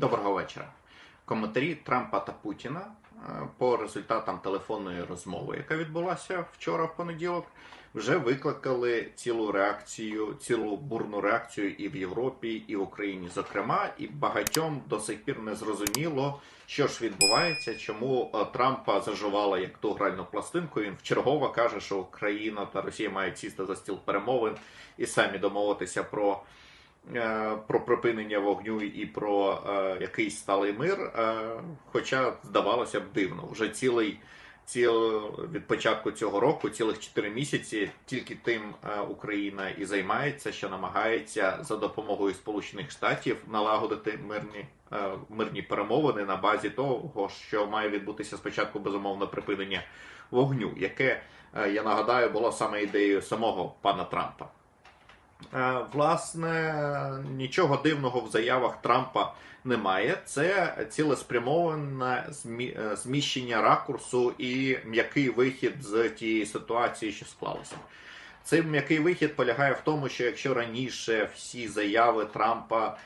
Доброго вечора. Коментарі Трампа та Путіна е, по результатам телефонної розмови, яка відбулася вчора в понеділок, вже викликали цілу реакцію, цілу бурну реакцію і в Європі, і в Україні, зокрема, і багатьом до сих пір не зрозуміло, що ж відбувається, чому е, Трампа заживала як ту гральну пластинку. Він вчергово каже, що Україна та Росія мають сісти за стіл перемовин і самі домовитися про. Е, про припинення вогню і про е, якийсь сталий мир. Е, хоча здавалося б дивно, вже цілий ціл від початку цього року, цілих 4 місяці, тільки тим Україна і займається, що намагається за допомогою Сполучених Штатів налагодити мирні. Мирні перемовини на базі того, що має відбутися спочатку безумовно припинення вогню, яке я нагадаю було саме ідеєю самого пана Трампа. Е, Власне, нічого дивного в заявах Трампа немає. Це цілеспрямоване е, зміщення ракурсу і м'який вихід з тієї ситуації, що склалася. Цей м'який вихід полягає в тому, що якщо раніше всі заяви Трампа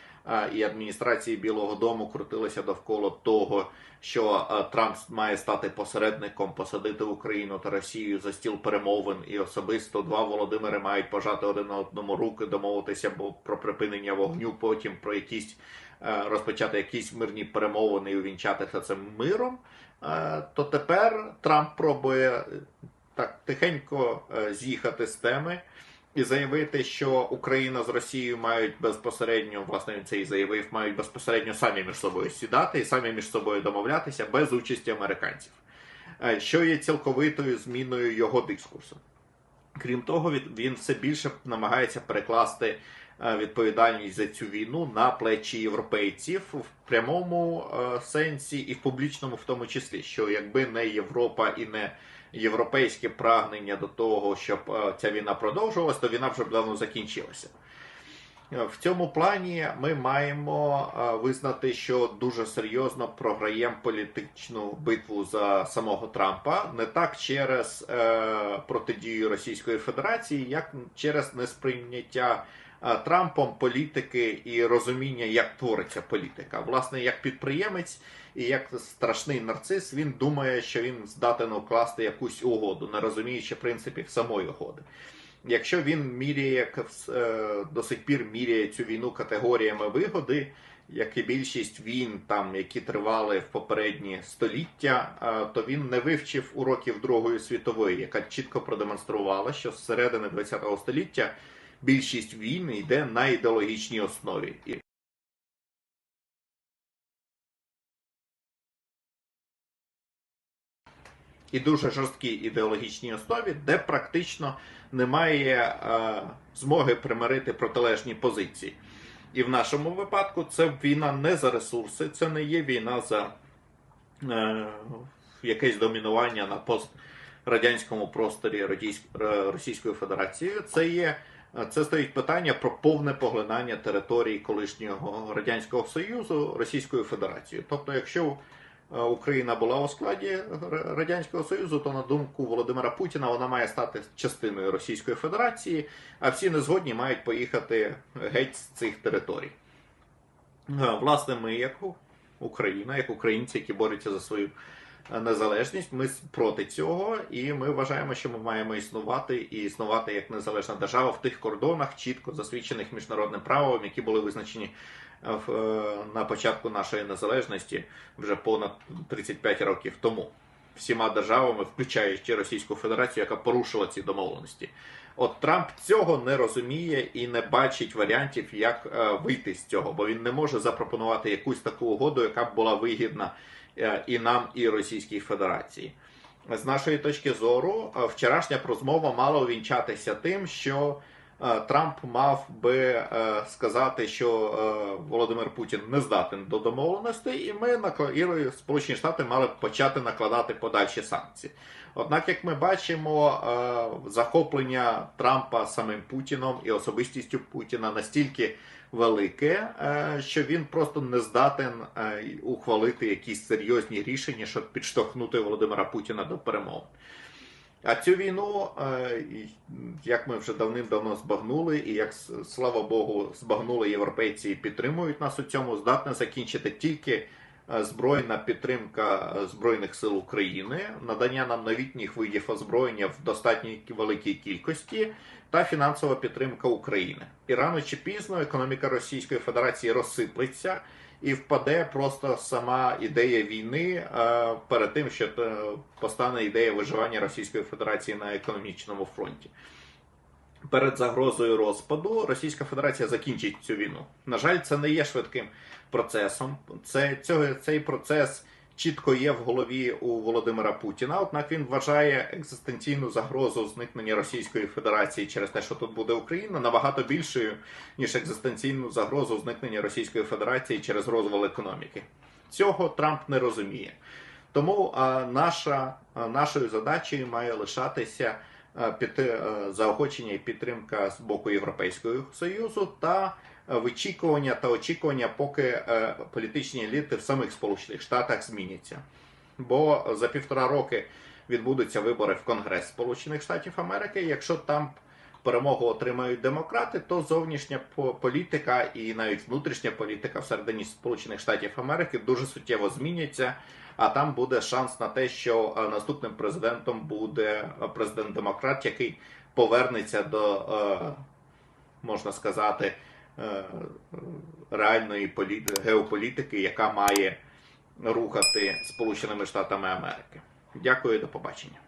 і адміністрації Білого Дому крутилися довкола того, що е, Трамп має стати посередником, посадити Україну та Росію за стіл перемовин, і особисто два Володимири мають пожати один одному руки, домовитися про припинення вогню, потім про якісь е, розпочати якісь мирні перемовини і увінчати це цим миром. е, То тепер Трамп пробує так тихенько з'їхати з теми і заявити, що Україна з Росією мають безпосередньо, власне, він це і заявив, мають безпосередньо самі між собою сідати і самі між собою домовлятися без участі американців, Е, що є цілковитою зміною його дискурсу. Крім того, він- все більше намагається перекласти відповідальність за цю війну на плечі європейців в прямому е, сенсі і в публічному, в тому числі, що якби не Європа і не європейське прагнення до того, щоб е, ця війна продовжувалась, то війна вже б давно закінчилася. Е, В цьому плані ми маємо е, визнати, що дуже серйозно програємо політичну битву за самого Трампа, не так через е, протидію Російської Федерації, як через несприйняття е, Трампом політики і розуміння, як твориться політика. Власне, як підприємець і як страшний нарцис, він думає, що він здатен укласти якусь угоду, не розуміючи принципів самої угоди. Якщо він міряє е, до сих пір міряє цю війну категоріями вигоди, як і більшість війн, там які тривали в попередні століття, е, то він не вивчив уроків Другої світової, яка чітко продемонструвала, що з середини ХХ століття більшість війн йде на ідеологічній основі. І дуже жорсткій ідеологічній основі, де практично немає е, змоги примирити протилежні позиції. І в нашому випадку це війна не за ресурси, це не є війна за е, якесь домінування на пострадянському просторі Російської Федерації. Це є це стоїть питання про повне поглинання території колишнього радянського союзу Російською Федерацією. Тобто, якщо е, Україна була у складі радянського союзу, то на думку Володимира Путіна вона має стати частиною Російської Федерації, а всі незгодні мають поїхати геть з цих територій. Е, Власне, ми, як Україна, як українці, які борються за свою незалежність, ми проти цього, і ми вважаємо, що ми маємо існувати і існувати як незалежна держава в тих кордонах, чітко засвідчених міжнародним правом, які були визначені е, е, на початку нашої незалежності вже понад 35 років тому. Всіма державами, включаючи Російську Федерацію, яка порушила ці домовленості. От Трамп цього не розуміє і не бачить варіантів, як е, вийти з цього, бо він не може запропонувати якусь таку угоду, яка б була вигідна е, і нам, і Російській Федерації. З нашої точки зору, е, вчорашня розмова мала увінчатися тим, що е, Трамп мав би е, сказати, що е, Володимир Путін не здатен до домовленостей, і ми і Сполучені Штати мали б почати накладати подальші санкції. Однак, як ми бачимо, е, захоплення Трампа самим Путіном і особистістю Путіна настільки велике, е, що він просто не здатен е, ухвалити якісь серйозні рішення, щоб підштовхнути Володимира Путіна до перемовин. А цю війну, е, як ми вже давним-давно збагнули, і як слава Богу, збагнули європейці і підтримують нас у цьому, здатна закінчити тільки збройна підтримка Збройних сил України, надання нам новітніх видів озброєння в достатній великій кількості та фінансова підтримка України. І рано чи пізно економіка Російської Федерації розсиплеться і впаде просто сама ідея війни е, перед тим, що е, постане ідея виживання Російської Федерації на економічному фронті. Перед загрозою розпаду Російська Федерація закінчить цю війну. На жаль, це не є швидким процесом. Це, цього, цей процес чітко є в голові у Володимира Путіна. Однак він вважає екзистенційну загрозу зникнення Російської Федерації через те, що тут буде Україна, набагато більшою ніж екзистенційну загрозу зникнення Російської Федерації через розвал економіки. Цього Трамп не розуміє. Тому а, наша, а, нашою задачею має лишатися а, заохочення і підтримка з боку Європейського Союзу та вичікування та очікування, поки е, політичні еліти в самих Сполучених Штатах зміняться. Бо за півтора роки відбудуться вибори в Конгрес Сполучених Штатів Америки. Якщо там перемогу отримають демократи, то зовнішня політика і навіть внутрішня політика всередині Сполучених Штатів Америки дуже суттєво зміняться. А там буде шанс на те, що е, наступним президентом буде е, президент-демократ, який повернеться до, е, можна сказати, е, реальної політи- геополітики, яка має рухати Сполученими Штатами Америки. Дякую, до побачення.